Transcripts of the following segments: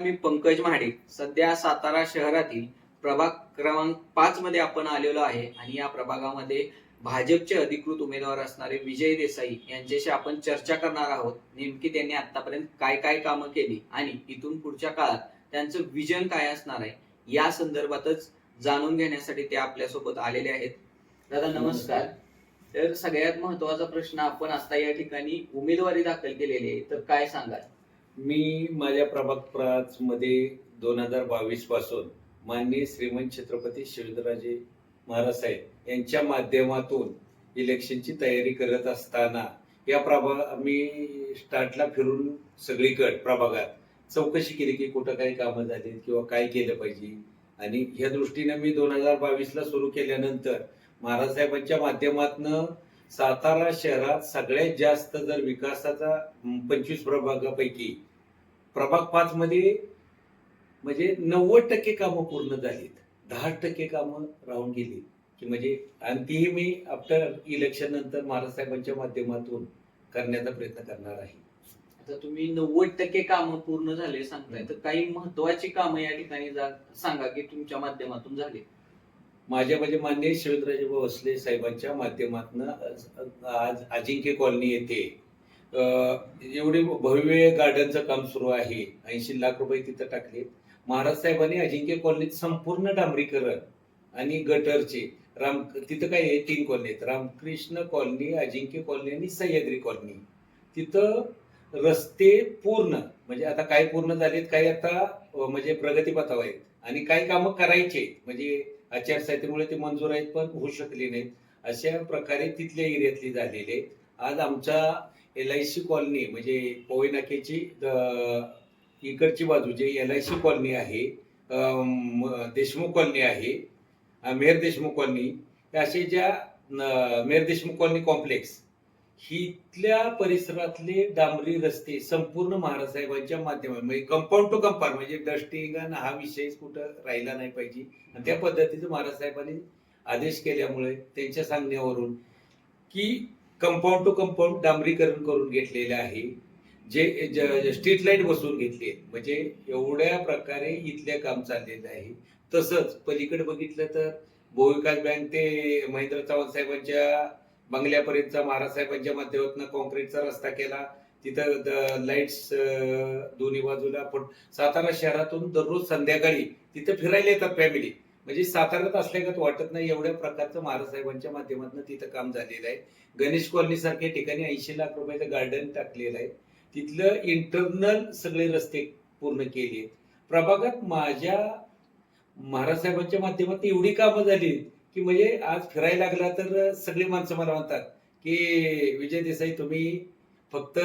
मी पंकज महाडे. सध्या सातारा शहरातील प्रभाग क्रमांक पाच मध्ये आपण आलेलो आहे आणि या प्रभागामध्ये भाजपचे अधिकृत उमेदवार असणारे विजय देसाई यांच्याशी आपण चर्चा करणार आहोत. नेमकी त्यांनी आतापर्यंत काय काय कामं केली आणि इथून पुढच्या काळात त्यांचं विजन काय असणार आहे या संदर्भातच जाणून घेण्यासाठी ते आपल्यासोबत आलेले आहेत. दादा नमस्कार. तर सगळ्यात महत्त्वाचा प्रश्न आपण आता या ठिकाणी उमेदवारी दाखल केलेली आहे. तर काय सांगाल? मी माझ्या प्रभाग प्राच मध्ये दोन हजार बावीसपासून माननीय श्रीमंत छत्रपती शिवेंद्रराजे महाराज साहेब यांच्या माध्यमातून इलेक्शनची तयारी करत असताना या प्रभाग मी स्टार्टला फिरून सगळीकड प्रभागात चौकशी केली की कुठं काही कामं झाली किंवा काय केलं पाहिजे. आणि ह्या दृष्टीने मी दोन हजार बावीसला सुरू केल्यानंतर महाराज साहेबांच्या माध्यमातनं सातारा शहरात सगळ्यात जास्त जर विकासाचा पंचवीस प्रभागापैकी प्रभाग पाच मध्ये म्हणजे नव्वद टक्के कामं पूर्ण झालीत. दहा टक्के कामं राहून गेली. की म्हणजे आणि तीही मी आफ्टर इलेक्शन नंतर महाराज साहेबांच्या माध्यमातून करण्याचा प्रयत्न करणार आहे. आता तुम्ही नव्वद टक्के कामं पूर्ण झाले सांगताय तर काही महत्वाची कामं या ठिकाणी जा- सांगा की तुमच्या माध्यमातून झाली. माझ्या म्हणजे मान्य शिवेंद्रराजे भोसले साहेबांच्या माध्यमातून आज अजिंक्य कॉलनी येथे एवढे भव्य गार्डनचं काम सुरू आहे. ऐंशी लाख रुपये तिथं टाकले. महाराज साहेबांनी अजिंक्य कॉलनीत संपूर्ण डांबरीकरण आणि गटरचे राम तिथं काय आहे? तीन कॉलनी आहेत. रामकृष्ण कॉलनी अजिंक्य कॉलनी आणि सह्याद्री कॉलनी. तिथं रस्ते पूर्ण म्हणजे आता काय पूर्ण झालेत काही आता म्हणजे प्रगतीपथावर आहेत. आणि काही कामं करायचे आहेत. म्हणजे आचारसंहितेमुळे ते मंजूर आहेत पण होऊ शकले नाहीत. अशा प्रकारे तिथल्या एरियातली झालेले आहेत. आज आमच्या एल आय सी कॉलनी म्हणजे पवई नाक्याची इकडची बाजू J L I C colony आहे देशमुख कॉलनी आहे मेहर देशमुख कॉलनी असे ज्या मेहर देशमुख कॉलनी कॉम्प्लेक्स हिथल्या परिसरातले डांबरी रस्ते संपूर्ण महाराज साहेबांच्या म्हणजे कंपाऊंड टू कंपाऊंड म्हणजे डस्टिंग हा विषय कुठं राहिला नाही पाहिजे. आणि त्या पद्धतीचं महाराज साहेबांनी आदेश केल्यामुळे त्यांच्या सांगण्यावरून की कंपाऊंड टू कंपाऊंड डांबरीकरण करून घेतलेले आहे. जे स्ट्रीट लाइट बसवून आहेत. म्हणजे एवढ्या प्रकारे इथले काम चाललेलं आहे. तसंच पलीकडे बघितलं तर भूविकास बँक ते महेंद्र चव्हाण साहेबांच्या बंगल्यापर्यंतचा महाराज साहेबांच्या माध्यमातून कॉन्क्रीटचा रस्ता केला. तिथं लाईट्स दोन्ही बाजूला पण सातारा शहरातून दररोज संध्याकाळी तिथं फिरायला येतात फॅमिली म्हणजे साताऱ्यात असल्यागत वाटत नाही एवढ्या प्रकारचं महाराज साहेबांच्या माध्यमातून तिथं काम झालेलं आहे. गणेश कॉलनी सारख्या ठिकाणी ऐंशी लाख रुपयाचं गार्डन टाकलेलं आहे. तिथलं इंटरनल सगळे रस्ते पूर्ण केले प्रभागात माझ्या महाराज साहेबांच्या माध्यमातून एवढी कामं झाली की म्हणजे आज फिरायला लागला तर सगळी माणसं मला म्हणतात की विजय देसाई तुम्ही फक्त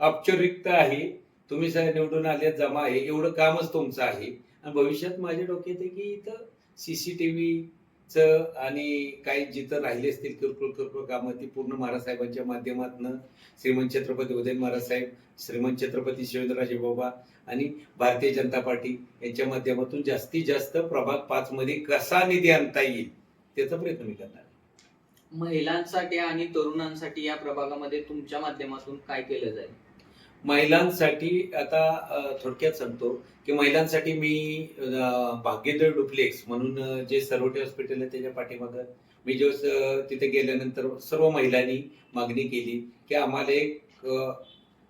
औपचारिकता आहे. तुम्ही सगळे निवडून आले जमा आहे. एवढं कामच तुमचं आहे. आणि भविष्यात माझ्या डोक्यात आहे की इथं सीसीटीव्हीच आणि काही जिथं राहिले असतील किरकोळ किरकोळ कामं ती पूर्ण महाराज साहेबांच्या माध्यमातून श्रीमंत छत्रपती उदयन महाराज साहेब श्रीमंत छत्रपती शिवेंद्रराजे बाबा आणि भारतीय जनता पार्टी यांच्या माध्यमातून जास्तीत जास्त प्रभाग पाच मध्ये कसा निधी आणता येईल त्याचा प्रयत्न मी करणार महिलांसाठी आणि तरुणांसाठी या प्रभागामध्ये तुमच्या माध्यमातून काय केलं जाईल? महिलांसाठी आता थोडक्यात सांगतो की महिलांसाठी मी अ, डुप्लेक्स म्हणून जे सर्वोटे हॉस्पिटल आहे त्याच्या पाठीमागं मी जो तिथे गेल्यानंतर सर्व महिलांनी मागणी केली की आम्हाला एक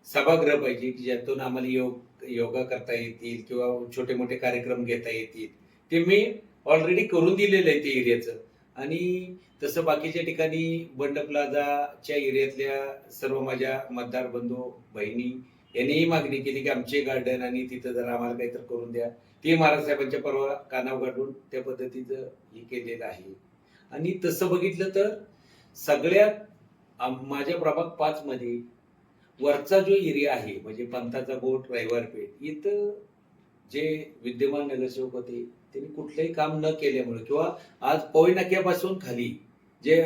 सभागृह पाहिजे की ज्यातून आम्हाला योग योगा करता येतील किंवा छोटे मोठे कार्यक्रम घेता येतील. ते मी ऑलरेडी करून दिलेलं आहे ते एरियाचं. आणि तसं बाकीच्या ठिकाणी बंड प्लाझाच्या एरियातल्या सर्व माझ्या मतदार बंधू बहिणी यांनीही मागणी केली की आमचे गार्डन आणि तिथं जरा आम्हाला काहीतरी करून द्या. ते महाराज साहेबांच्या परवा कानाव गाठून त्या पद्धतीचं हे केलेलं आहे. आणि तसं बघितलं तर सगळ्यात माझ्या प्रभाग पाच मध्ये वरचा जो एरिया आहे म्हणजे पंथाचा बोट रविवारपेठ इथं जे विद्यमान नगरसेवक होते त्यांनी कुठलंही काम न केल्यामुळे किंवा आज पवई नाक्यापासून खाली जे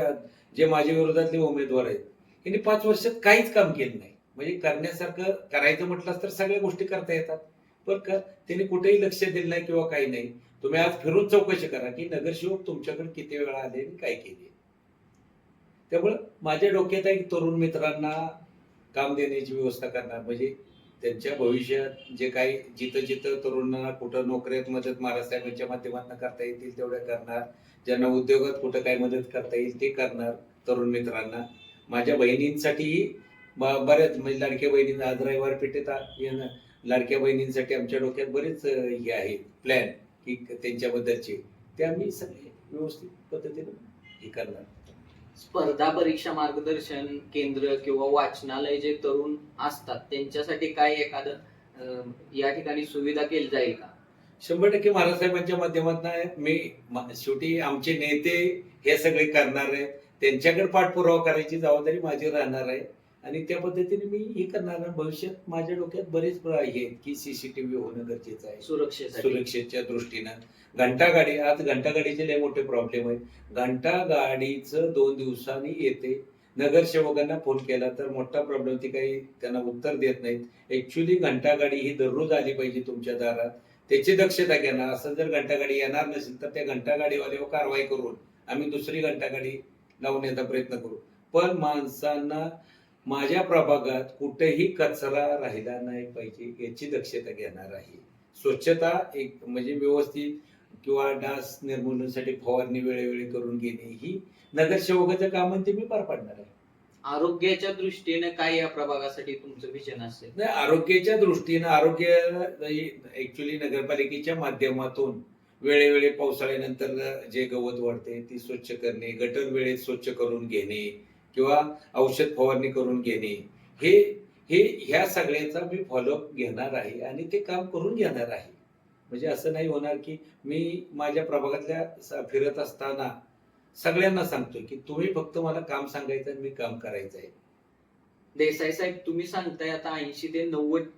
जे माझ्या विरोधातले उमेदवार आहेत यांनी पाच वर्षात काहीच काम केलं नाही. म्हणजे करण्यासारखं करायचं म्हटलं तर सगळ्या गोष्टी करता येतात. पण का त्यांनी कुठेही लक्ष दिलं नाही किंवा काही नाही. तुम्ही आज फिरून चौकशी करा की नगरसेवक तुमच्याकडे किती वेळा आले आणि काय केले. त्यामुळं माझ्या डोक्यात आहे की तरुण मित्रांना काम देण्याची व्यवस्था करणार. म्हणजे त्यांच्या भविष्यात जे काही जिथं जिथं तरुणांना कुठं नोकऱ्यात मदत महाराष्ट्राच्या माध्यमातून करता येतील तेवढ्या करणार. ज्यांना उद्योगात कुठं काय मदत करता येईल ते करणार तरुण मित्रांना. माझ्या बहिणींसाठीही बऱ्याच म्हणजे लाडक्या बहिणी आज रविवार पेठेत येणं लाडक्या बहिणींसाठी आमच्या डोक्यात बरेच हे आहेत प्लॅन की त्यांच्याबद्दलचे. ते आम्ही सगळे व्यवस्थित पद्धतीने हे करणार. स्पर्धा परीक्षा मार्गदर्शन केंद्र किंवा वाचनालय जे तरुण असतात त्यांच्यासाठी काय एखादं या ठिकाणी सुविधा केली जाईल का? शंभर टक्के महाराजसाहेबांच्या माध्यमातून मी शेवटी आमचे नेते हे सगळे करणार आहे. त्यांच्याकडे पाठपुरावा करायची जबाबदारी माझी राहणार आहे. आणि त्या पद्धतीने मी हे करणार आहे. भविष्यात माझ्या डोक्यात बरेच हे आहेत की सीसीटीव्ही होणं गरजेचं आहे. सुरक्षेसाठी. सुरक्षेच्या दृष्टीनं. घंटा गाडी आज घंटा गाडीचे लय मोठे प्रॉब्लेम आहेत. घंटा गाडीचं दोन दिवसांनी येते. नगरसेवकांना फोन केला तर मोठा प्रॉब्लेम ती काही त्यांना उत्तर देत नाहीत. ऍक्च्युली घंटा गाडी ही दररोज आली पाहिजे तुमच्या दारात. त्याची दक्षता घेणार असं जर घंटा गाडी येणार नसेल तर त्या घंटा गाडीवाल्यावर कारवाई करून आम्ही दुसरी घंटा गाडी लावण्याचा प्रयत्न करू. पण माणसांना माझ्या प्रभागात कुठेही कचरा राहिला नाही पाहिजे याची दक्षता घेणार आहे. स्वच्छता एक म्हणजे व्यवस्थित किंवा डास निर्मूलनासाठी फवारणी वेळोवेळी करून घेणे ही नगरसेवकाचं काम ते मी पार पाडणार आहे. आरोग्याच्या दृष्टीने काय या प्रभागासाठी तुमचं विजन असेल? नाही आरोग्याच्या दृष्टीनं आरोग्य ऍक्च्युली नगरपालिकेच्या माध्यमातून वेळेवेळी पावसाळ्यानंतर जे गवत वाढते ती स्वच्छ करणे गटर वेळेत स्वच्छ करून घेणे किंवा औषध फवारणी करून घेणे. हे हे ह्या सगळ्याचा मी फॉलोअप घेणार आहे आणि ते काम करून घेणार आहे. म्हणजे असं नाही होणार की मी माझ्या प्रभागातल्या फिरत असताना सगळ्यांना सांगतोय की तुम्ही फक्त मला काम सांगायचं आणि मी काम करायचं आहे देसाई साहेब तुम्ही सांगताय आता ऐंशी ते नव्वद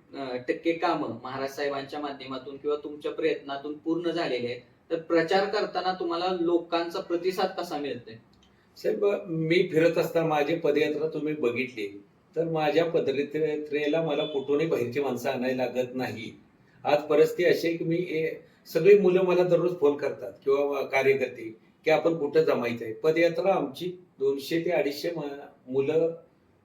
टक्के कामं महाराज साहेबांच्या माध्यमातून किंवा तुमच्या प्रयत्नातून पूर्ण झालेले आहेत. तर प्रचार करताना तुम्हाला लोकांचा प्रतिसाद कसा मिळतोय? साहेब मी फिरत असताना माझी पदयात्रा तुम्ही बघितली. तर माझ्या पदयात्रेला मला कुठूनही बाहेरची माणसं आणायला लागत नाही. आज परिस्थिती अशी आहे की मी सगळी मुलं मला दररोज फोन करतात किंवा कार्यकर्ते की आपण कुठं जमायचं आहे. पदयात्रा आमची दोनशे ते अडीचशे मुलं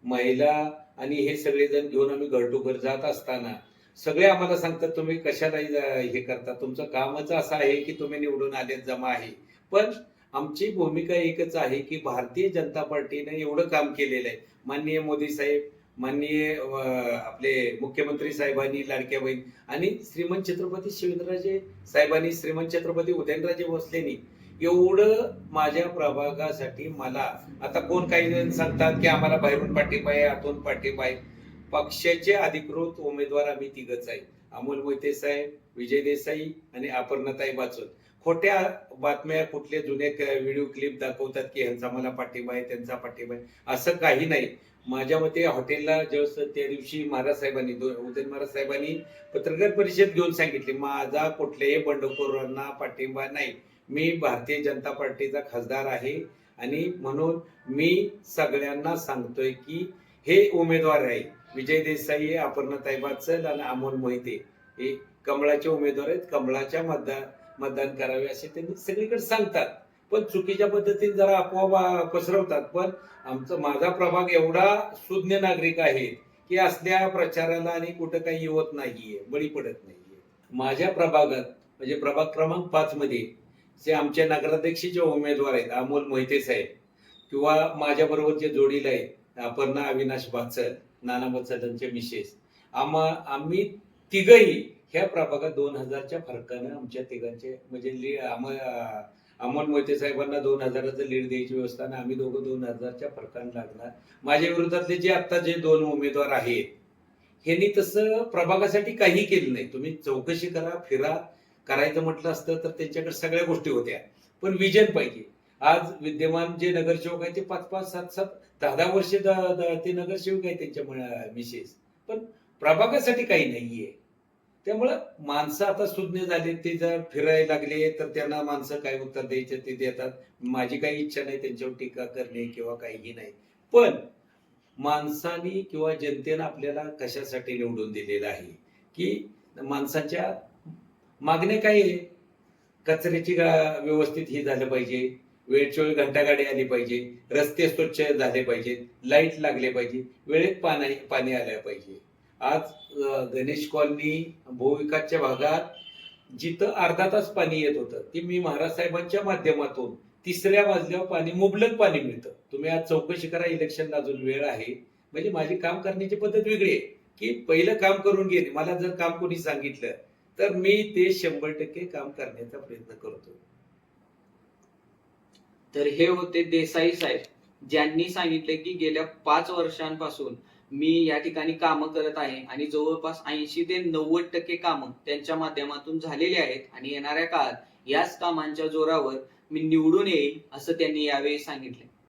महिला आणि हे सगळेजण घेऊन आम्ही घर टू घर जात असताना सगळे आम्हाला सांगतात तुम्ही कशाला हे करता? तुमचं कामच असं आहे की तुम्ही निवडून आलेत जमा आहे. पण आमची भूमिका एकच आहे की भारतीय जनता पार्टीने एवढं काम केलेलं आहे. माननीय मोदी साहेब माननीय आपले मुख्यमंत्री साहेबांनी लाडक्या बहीण आणि श्रीमंत छत्रपती शिवेंद्रराजे साहेबांनी श्रीमंत छत्रपती उदयनराजे भोसलेनी एवढं माझ्या प्रभागासाठी मला आता कोण काही जण सांगतात की आम्हाला बाहेरून पाठिंबा आहे आतून पाठिंबा आहे. पक्षाचे अधिकृत उमेदवार आम्ही तिघच आहे. अमोल मोहिते साहेब विजय देसाई आणि अपर्णताई वाचून खोट्या बातम्या कुठले जुने व्हिडिओ क्लिप दाखवतात की ह्यांचा मला पाठिंबा आहे त्यांचा पाठिंबा आहे. असं काही नाही. माझ्या मते हॉटेलला जस त्या दिवशी महाराज साहेबांनी उदयन महाराज साहेबांनी पत्रकार परिषद घेऊन सांगितले माझा कुठल्याही बंडखोरांना पाठिंबा नाही. मी भारतीय जनता पार्टीचा खासदार आहे आणि म्हणून मी सगळ्यांना सांगतोय की हे उमेदवार आहे. विजय देसाई आहे अपर्णाताई आणि अमोल मोहिते. हे कमळाचे उमेदवार आहेत. कमळाच्या मतदार मतदान करावे असे त्यांनी सगळीकडे सांगतात. पण चुकीच्या पद्धतीने जरा अफवा पसरवतात. पण आमचा माझा प्रभाग एवढा सुज्ञ नागरिक आहे की असल्या प्रचाराला आणि कुठं काही येवत नाहीये बळी पडत नाहीये. माझ्या प्रभागात म्हणजे प्रभाग क्रमांक पाच मध्ये जे आमच्या नगराध्यक्ष जे उमेदवार आहेत अमोल मोहिते साहेब किंवा माझ्या बरोबर जे जोडीला आहेत अपर्णा अविनाश बाचल नाना बचलांचे मिसेस आम्हा आम्ही तिघही ह्या प्रभागात दोन हजारच्या फरकानं आमच्या तिघांचे म्हणजे अमोल मोहिते साहेबांना दोन हजाराचं लीड द्यायची व्यवस्था आणि आम्ही दोघं दोन हजारच्या फरकानं लागणार. माझ्या विरोधातले जे आता जे दोन उमेदवार आहेत ह्यांनी तसं प्रभागासाठी काही केलं नाही. तुम्ही चौकशी करा फिरा. करायचं म्हटलं असतं तर त्यांच्याकडे सगळ्या गोष्टी होत्या. पण विजन पाहिजे. आज विद्यमान जे नगरसेवक आहेत ते पाच पाच सात सात दहा दहा वर्ष ते नगरसेवक आहेत त्यांच्या मिसेस पण प्रभागासाठी काही नाहीये. त्यामुळं माणसं आता सुज्ञ झाले ते जर फिरायला लागले तर त्यांना माणसं काय उत्तर द्यायचे ते देतात. माझी काही इच्छा नाही त्यांच्यावर टीका करणे किंवा काहीही नाही. पण माणसानी किंवा जनतेनं आपल्याला कशासाठी निवडून दिलेलं आहे? की माणसाच्या मागण्या काय आहे? कचऱ्याची व्यवस्थित ही झालं पाहिजे. वेळच्या घंटागाडी आली पाहिजे. रस्ते स्वच्छ झाले पाहिजेत. लाइट लागले पाहिजे. वेळेत पाणी पाणी आलं पाहिजे. आज गणेश कॉलनी भूविकासच्या भागात जिथं अर्धा तास पाणी येत होतं ती मी महाराज साहेबांच्या माध्यमातून तिसऱ्या वाजल्यावर पाणी मुबलक पाणी मिळतं. तुम्ही आज चौकशी करा इलेक्शनला अजून वेळ आहे. म्हणजे माझी काम करण्याची पद्धत वेगळी आहे की पहिलं काम करून घेणे मला जर काम कोणी सांगितलं तर मी ते शंभर टक्के काम करण्याचा प्रयत्न करतो. तर हे होते देसाई साहेब ज्यांनी सांगितले की गेल्या पाच वर्षांपासून मी या ठिकाणी कामं करत आहे आणि जवळपास ऐंशी ते नव्वद टक्के कामं त्यांच्या माध्यमातून झालेली आहेत आणि येणाऱ्या काळात याच कामांच्या जोरावर मी निवडून येईल असं त्यांनी यावेळी सांगितले.